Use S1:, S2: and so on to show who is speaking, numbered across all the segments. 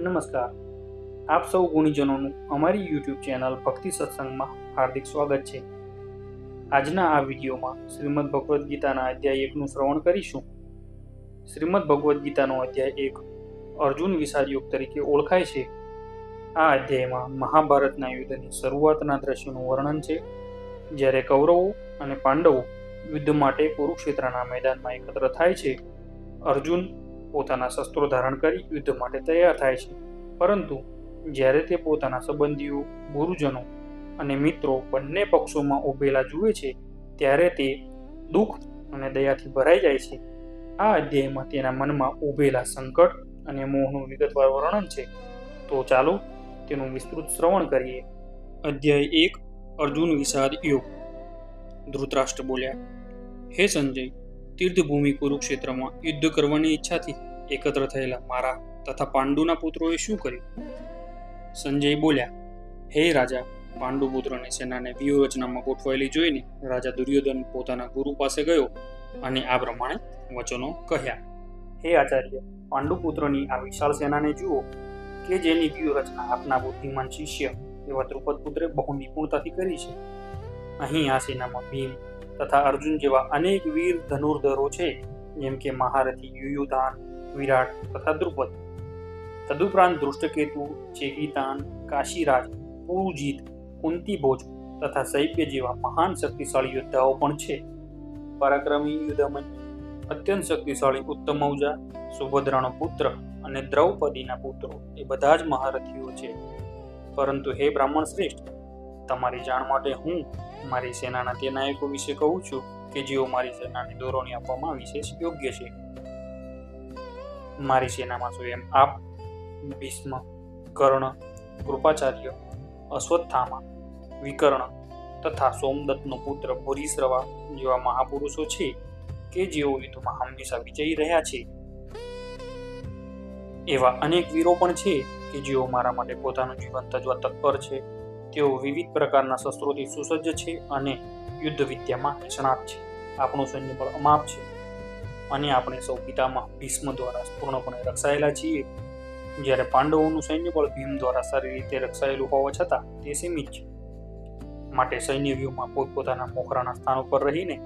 S1: નમસ્કાર. આપ સૌ ગુણીજનોનું અમારી યુટ્યુબ ચેનલ ભક્તિ સત્સંગમાં હાર્દિક સ્વાગત છે. આજના આ વિડીયોમાં શ્રીમદ ભગવદ્ ગીતાના અધ્યાય એકનું શ્રવણ કરીશું. શ્રીમદ ભગવદ્ ગીતાનો અધ્યાય એક અર્જુન વિષાદ યુગ તરીકે ઓળખાય છે. આ અધ્યાયમાં મહાભારતના યુદ્ધની શરૂઆતના દ્રશ્યનું વર્ણન છે. જ્યારે કૌરવો અને પાંડવો યુદ્ધ માટે કુરુક્ષેત્રના મેદાનમાં એકત્ર થાય છે, અર્જુન પોતાના શસ્ત્રો ધારણ કરી યુદ્ધ માટે તૈયાર થાય છે. પરંતુ જ્યારે તે પોતાના સંબંધીઓ, ગુરુજનો અને મિત્રો બંને પક્ષોમાં ઉભેલા જુએ છે, ત્યારે તે દુઃખ અને દયાથી ભરાઈ જાય છે. આ અધ્યાયમાં તેના મનમાં ઉભેલા સંકટ અને મોહનું વિગતવાર વર્ણન છે. તો ચાલો તેનું વિસ્તૃત શ્રવણ કરીએ. અધ્યાય એક, અર્જુન વિષાદ યુગ. ધૃતરાષ્ટ્ર બોલ્યા, હે સંજય તીર્થભૂમિ કુરુક્ષેત્રમાં યુદ્ધ કરવાની ઈચ્છાથી એકત્ર થયેલા મારા તથા પાંડુના પુત્રોએ શું કર્યું? સંજય બોલ્યા, હે રાજા, પાંડુ પુત્રોની સેનાને વ્યૂહરચનામાં ગોઠવાયેલી જોઈને રાજા દુર્યોધન પોતાના ગુરુ પાસે ગયો અને આ પ્રમાણે વચનો કહ્યા. હે આચાર્ય, પાંડુ પુત્રોની આ વિશાળ સેનાને જુઓ, કે જેની વ્યૂહરચના આપના બુદ્ધિમાન શિષ્ય એવા દ્રુપદ પુત્રે બહુ નિપુણતાથી કરી છે. અહીં આ સેનામાં ભીમ તથા અર્જુન જેવા અનેક વીર ધનુર્ધરો છે, જેમ કે મહારથી યુયુધાન, વિરાટ તથા દ્રુપદ. તદુપરાંત દૃષ્ટકેતુ ચેકિતાન કાશીરાજ, પુરુજીત, કુંતીભોજ તથા સૈપ્ય જેવા મહાન શક્તિશાળી યોદ્ધાઓ પણ છે. પરાક્રમી યુદ્ધમન અત્યંત શક્તિશાળી ઉત્તમૌજા સુભદ્રાનો પુત્ર અને દ્રૌપદીના પુત્રો એ બધા જ મહારથીઓ છે. પરંતુ હે બ્રાહ્મણ શ્રેષ્ઠ, તમારી જાણ માટે હું મારી સેનાના તે નાયકો વિશે કહું છું કે જેઓ મારી સેનાને દોરવણી આપવામાં વિશેષ યોગ્ય છે. મારી સેનામાં સ્વયં આપ, ભીષ્મ, કર્ણ, કૃપાચાર્ય, અશ્વત્થામા, વિકર્ણ તથા સોમદત્તનો પુત્ર ભૂરીશ્રવા જેવા મહાપુરુષો છે કે જેઓ યુદ્ધમાં હંમેશા વિજયી રહ્યા છે. એવા અનેક વીરો પણ છે કે જેઓ મારા માટે પોતાનું જીવન તજવા તત્પર છે. તેઓ વિવિધ પ્રકારના શસ્ત્રોથી સુસજ્જ છે અને યુદ્ધ વિદ્યામાં નિષ્ણાત છે. આપણું સૈન્ય બળ અમાપ છે અને આપણે સૌ પિતામાં ભીષ્મ દ્વારા પૂર્ણપણે રક્ષાયેલા છીએ. જ્યારે પાંડવોનું સૈન્ય બળ ભીમ દ્વારા સારી રીતે રક્ષાયેલું હોવા છતાં તે સીમિત છે. માટે સૈન્ય વ્યૂહમાં પોતપોતાના મોખરાના સ્થાન ઉપર રહીને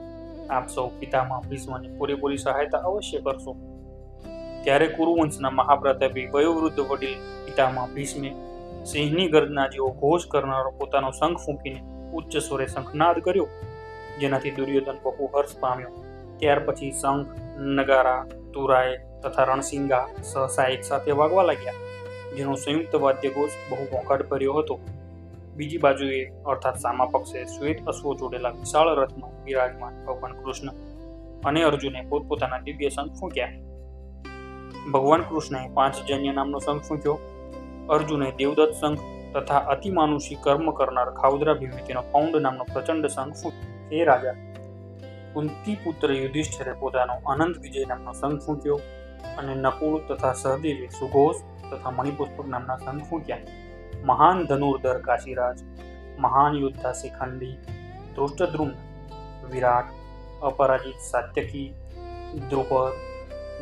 S1: આપ સૌ પિતામાં ભીષ્મની પૂરેપૂરી સહાયતા અવશ્ય કરશો. ત્યારે કુરુવંશના મહાપ્રતાપી વયોવૃદ્ધ વડીલ પિતામાં ભીષ્મે સિંહની ગર્જના જેવો ઘોષ કરનારો પોતાનો શંખ ફૂંકીને ઉચ્ચ સ્વરે શંખનાદ કર્યો, જેનાથી દુર્યોધન બહુ હર્ષ પામ્યો. ત્યાર પછી શંખ, નગારા તુરાય તથા રણસિંગા સહસા એકસાથે વાગવા લાગ્યા, જેનો સંયુક્ત વાદ્યઘોષ બહુ ઘોંઘાટ ભર્યો હતો. બીજી બાજુએ અર્થાત સામા પક્ષે શ્વેત અશ્વો જોડેલા વિશાળ રથમાં બિરાજમાન ભગવાન કૃષ્ણ અને અર્જુને પોતપોતાના દિવ્ય શંખ ફૂંક્યા. ભગવાન કૃષ્ણએ પાંચ જન્ય નામનો શંખ ફૂંક્યો. અર્જુને દેવદત્ત શંખ તથા અતિમાનુષી કર્મ કરનાર ખાઉદરા ભીમે પૌંડ નામનો પ્રચંડ ફૂટ એ રાજા કુંતી પુત્ર યુધિષ્ઠિરે પોતાનો અનંત વિજય નામનો સંઘ ફૂંક્યો અને નકુળ તથા સહદેવે સુઘોષ તથા મણિપુષ્પક નામના સંઘ ફૂંક્યા મહાન ધનુર્ધર કાશીરાજ, મહાન યોદ્ધા શિખંડી, ધૃષ્ટદ્રુમ, વિરાટ, અપરાજિત સાત્યકી, દ્રુપદ,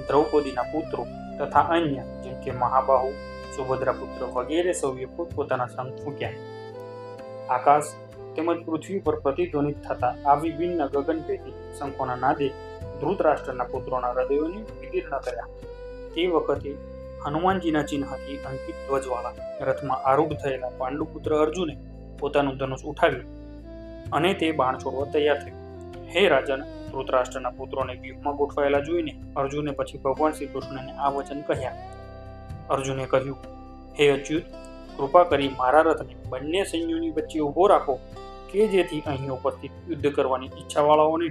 S1: દ્રૌપદીના પુત્રો તથા અન્ય જેમ કે મહાબાહુ સુભદ્રા પુત્ર વગેરે સૌએ પોતપોતાના શંખ ફૂંક્યા આકાશ તેમજ પૃથ્વી પર પ્રતિધ્વનિત થતા આ વિભિન્ન ગગનભેદી શંખોના નાદે ધૃતરાષ્ટ્રના પુત્રોના હૃદયોને વિદીર્ણ કર્યા. તે વખતે હનુમાનજીના ચિહ્નથી અંકિત ધ્વજવાળા રથમાં આરૂઢ થયેલા પાંડુપુત્ર અર્જુને પોતાનું ધનુષ ઉઠાવ્યું અને તે બાણ છોડવા તૈયાર થયો. હે રાજન ધૃતરાષ્ટ્રના પુત્રોને વ્યૂહમાં ગોઠવાયેલા જોઈને અર્જુને પછી ભગવાન શ્રી કૃષ્ણને આ વચન કહ્યા. અર્જુને કહ્યું, હે અચ્યુત, કૃપા કરી મારા રથને બંને સૈન્યોની વચ્ચે ઊભો રાખો, કે જેથી અહીં ઉપસ્થિત યુદ્ધ કરવાની ઈચ્છાવાળાઓને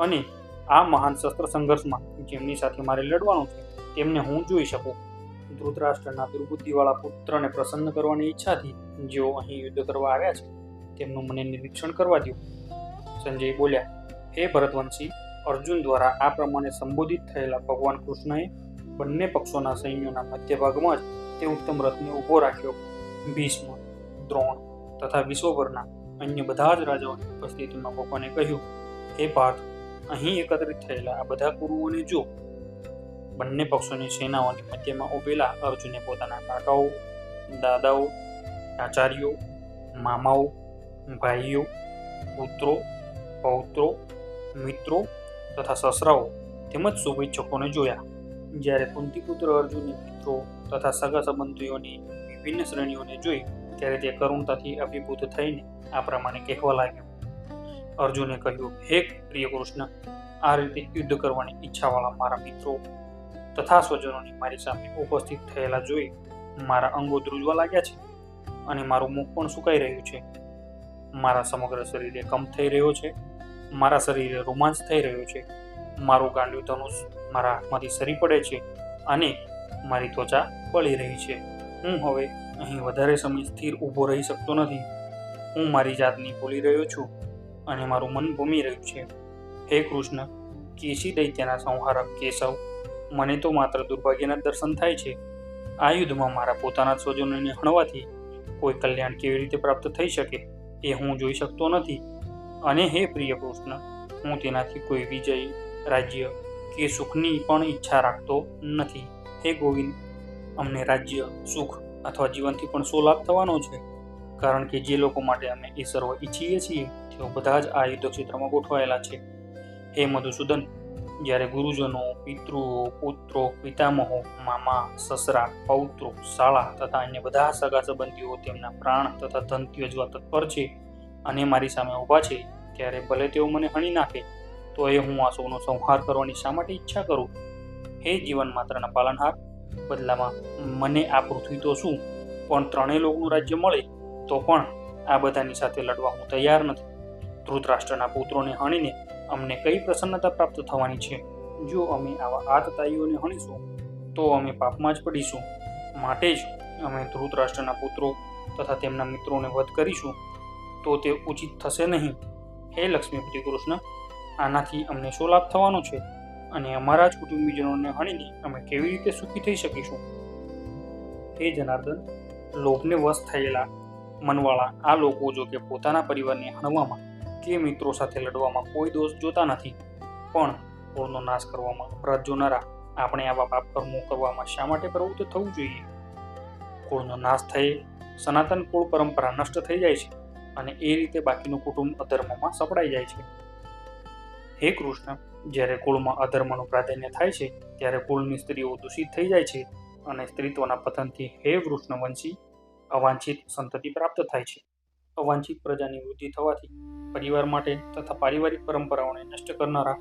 S1: અને આ મહાન શસ્ત્ર સંઘર્ષમાં જેમની સાથે મારે લડવાનું છે, તેમને હું જોઈ શકું. ધૃતરાષ્ટ્રના દુર્બુદ્ધિવાળા પુત્રને પ્રસન્ન કરવાની ઈચ્છાથી જેઓ અહીં યુદ્ધ કરવા આવ્યા છે, તેમનું મને નિરીક્ષણ કરવા દો સંજય બોલ્યા, હે ભરતવંશી, અર્જુન દ્વારા આ પ્રમાણે સંબોધિત થયેલા ભગવાન કૃષ્ણએ બંને પક્ષોના સૈન્યોના મધ્યભાગમાં જ તે ઉત્તમ રથને ઊભો રાખ્યો. ભીષ્મ, દ્રોણ તથા વિશ્વભરના અન્ય બધા જ રાજાઓની ઉપસ્થિતિમાં ભગવાને કહ્યું, હે પાર્થ, અહીં એકત્રિત થયેલા આ બધા કુરુઓને જો બંને પક્ષોની સેનાઓની મધ્યમાં ઉભેલા અર્જુને પોતાના કાકાઓ, દાદાઓ, આચાર્યો, મામાઓ, ભાઈઓ, પુત્રો, પૌત્રો, મિત્રો તથા સસરાઓ તેમજ શુભેચ્છકોને જોયા. જ્યારે કુંતીપુત્ર અર્જુને મિત્રો તથા સગા સંબંધીઓની વિભિન્ન શ્રેણીઓને જોઈ ત્યારે તે કરુણતાથી અભિભૂત થઈને આ પ્રમાણે કહેવા લાગ્યો. અર્જુને કહ્યું, હે પ્રિય કૃષ્ણ, આ રીતે યુદ્ધ કરવાની ઈચ્છાવાળા મારા મિત્રો તથા સ્વજનોની મારી સામે ઉપસ્થિત થયેલા જોઈ મારા અંગો ધ્રુજવા લાગ્યા છે અને મારું મુખ પણ સુકાઈ રહ્યું છે. મારા સમગ્ર શરીરે કંપ થઈ રહ્યો છે, મારા શરીરે રોમાંચ થઈ રહ્યો છે. મારું ગાંડિયું ધનુષ મારા હાથમાંથી સરી પડે છે અને મારી ત્વચા બળી રહી છે. હું હવે અહીં વધારે સમય સ્થિર ઊભો રહી શકતો નથી. હું મારી જાતની ભૂલી રહ્યો છું અને મારું મન ભૂમી રહ્યું છે. હે કૃષ્ણ, કેશી દૈત્યના સંહારક કેશવ, મને તો માત્ર દુર્ભાગ્યના દર્શન થાય છે. આ યુદ્ધમાં મારા પોતાના સ્વજનોને હણવાથી કોઈ કલ્યાણ કેવી રીતે પ્રાપ્ત થઈ શકે એ હું જોઈ શકતો નથી. અને હે પ્રિય કૃષ્ણ, હું તેનાથી કોઈ વિજય, રાજ્ય કે સુખની પણ ઈચ્છા રાખતો નથી. હે ગોવિંદ, અમને રાજ્ય, સુખ અથવા જીવનથી પણ શું લાભ થવાનો છે? કારણ કે જે લોકો માટે અમે એ સર્વ ઈચ્છીએ છીએ, તેઓ બધા જ આ યુદ્ધ ક્ષેત્રમાં ગોઠવાયેલા છે. હે મધુસૂદન, જ્યારે ગુરુજનો, પિતૃઓ, પુત્રો, પિતામહો, મામા, સસરા, પૌત્રો, શાળા તથા અન્ય બધા સગા સંબંધીઓ તેમના પ્રાણ તથા ધન ત્યજવા તત્પર છે અને મારી સામે ઊભા છે, ત્યારે ભલે તેઓ મને હણી નાખે તો એ હું આ સૌનો સંહાર કરવાની શા માટે ઈચ્છા કરું? હે જીવન માત્રના પાલનહાર, બદલામાં મને આ પૃથ્વી તો શું? પણ ત્રણેય લોકનું રાજ્ય મળે તો પણ આ બધાની સાથે લડવા હું તૈયાર નથી. ધૃતરાષ્ટ્રના પુત્રોને હણીને અમને કઈ પ્રસન્નતા પ્રાપ્ત થવાની છે? જો અમે આવા આતતાઈઓને હણીશું, તો અમે પાપમાં જ પડીશું. માટે જ અમે ધૃતરાષ્ટ્રના પુત્રો તથા તેમના મિત્રોને વધ કરીશું. તો તે ઉચિત થશે નહીં. હે લક્ષ્મીપતિ કૃષ્ણ આનાથી અમને શું લાભ થવાનો છે અને અમારા જ કુટુંબીજનોને હણીને અમે કેવી રીતે સુખી થઈ શકીશું? હે જનાર્દન લોભને વશ થયેલા મનવાળા આ લોકો જો કે પોતાના પરિવારને હણવામાં કે મિત્રો સાથે લડવામાં કોઈ દોષ જોતા નથી, પણ કુળનો નાશ કરવામાં અપરાધ જોનારા આપણે આવા પાપ કર્મો કરવામાં શા માટે પ્રવૃત્ત થવું જોઈએ? કુળનો નાશ થઈ સનાતન કુળ પરંપરા નષ્ટ થઈ જાય છે અને એ રીતે બાકીનું કુટુંબ અધર્મમાં સપડાઈ જાય છે. હે કૃષ્ણ, જ્યારે કુળમાં અધર્મનું પ્રાધાન્ય થાય છે, ત્યારે કુળની સ્ત્રીઓ દૂષિત થઈ જાય છે અને સ્ત્રીત્વના પતનથી હે વૃષ્ણવંશી, અવાંછિત સંતતિ પ્રાપ્ત થાય છે. અવાંછિત પ્રજાની વૃદ્ધિ થવાથી પરિવાર માટે તથા પારિવારિક પરંપરાઓને નષ્ટ કરનારા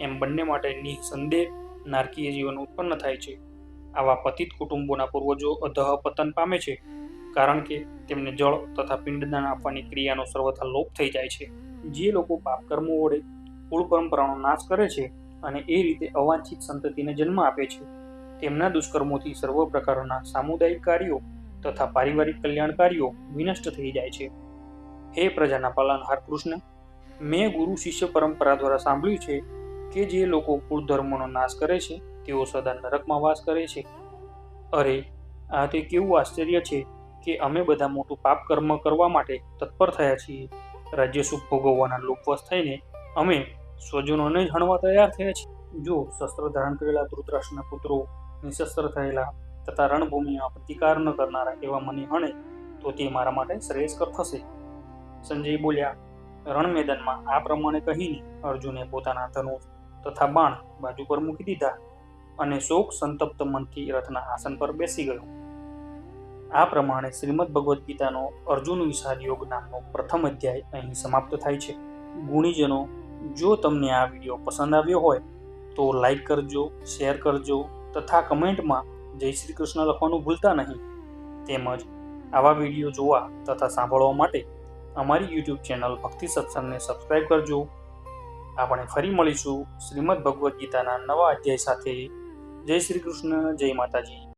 S1: એમ બંને માટે નિઃસંદેહ નારકીય જીવન ઉત્પન્ન થાય છે. આવા પતિત કુટુંબોના પૂર્વજો અધઃ પતન પામે છે, કારણ કે તેમને જળ તથા પિંડદાન આપવાની ક્રિયાનો સર્વથા લોપ થઈ જાય છે. જે લોકો પાપ કર્મો વડે કુળ પરંપરાનો નાશ કરે છે અને એ રીતે અવાંછિત સંતતિને જન્મ આપે છે. તેમના દુષ્કર્મોથી સર્વ પ્રકારના સામુદાયિક કાર્યો તથા પારિવારિક કલ્યાણ કાર્યો વિનષ્ટ થઈ જાય છે. હે પ્રજાના પાલનહાર કૃષ્ણ, મેં ગુરુ શિષ્ય પરંપરા દ્વારા સાંભળ્યું છે કે જે લોકો કુળ ધર્મનો નાશ કરે છે, તેઓ સદા નરકમાં વાસ કરે છે. અરે, આ તે કેવું આશ્ચર્ય છે કે અમે બધા મોટું પાપ કર્મ કરવા માટે તત્પર થયા છીએ. રાજ્ય સુખ ભોગવવાના લોકવશ થઈને અમે સ્વજનોને જાણવા તૈયાર થયા છીએ. જો શસ્ત્ર ધારણ કરેલા ધૃતરાષ્ટ્રના પુત્રો નિશસ્ત્ર થયેલા તથા રણભૂમિમાં પ્રતિકાર ન કરનારા એવા મને હણે, તો તે મારા માટે શ્રેયસ્કર થશે. સંજય બોલ્યા, રણ મેદાનમાં આ પ્રમાણે કહીને અર્જુને પોતાના ધનુષ તથા બાણ બાજુ પર મૂકી દીધા અને શોક સંતપ્ત મનથી રથના આસન પર બેસી ગયો. આ પ્રમાણે શ્રીમદ ભગવદ્ ગીતાનો અર્જુન વિષાદ યોગ નામનો પ્રથમ અધ્યાય અહીં સમાપ્ત થાય છે. ગુણીજનો જો તમને આ વીડિયો પસંદ આવ્યો હોય, તો લાઈક કરજો, શેર કરજો તથા કમેન્ટમાં જય શ્રી કૃષ્ણ લખવાનું ભૂલતા નહીં. તેમજ આવા વીડિયો જોવા તથા સાંભળવા માટે અમારી યુટ્યુબ ચેનલ ભક્તિ સત્સંગને સબસ્ક્રાઈબ કરજો. આપણે ફરી મળીશું શ્રીમદ ભગવદ્ ગીતાના નવા અધ્યાય સાથે. જય શ્રી કૃષ્ણ, જય માતાજી.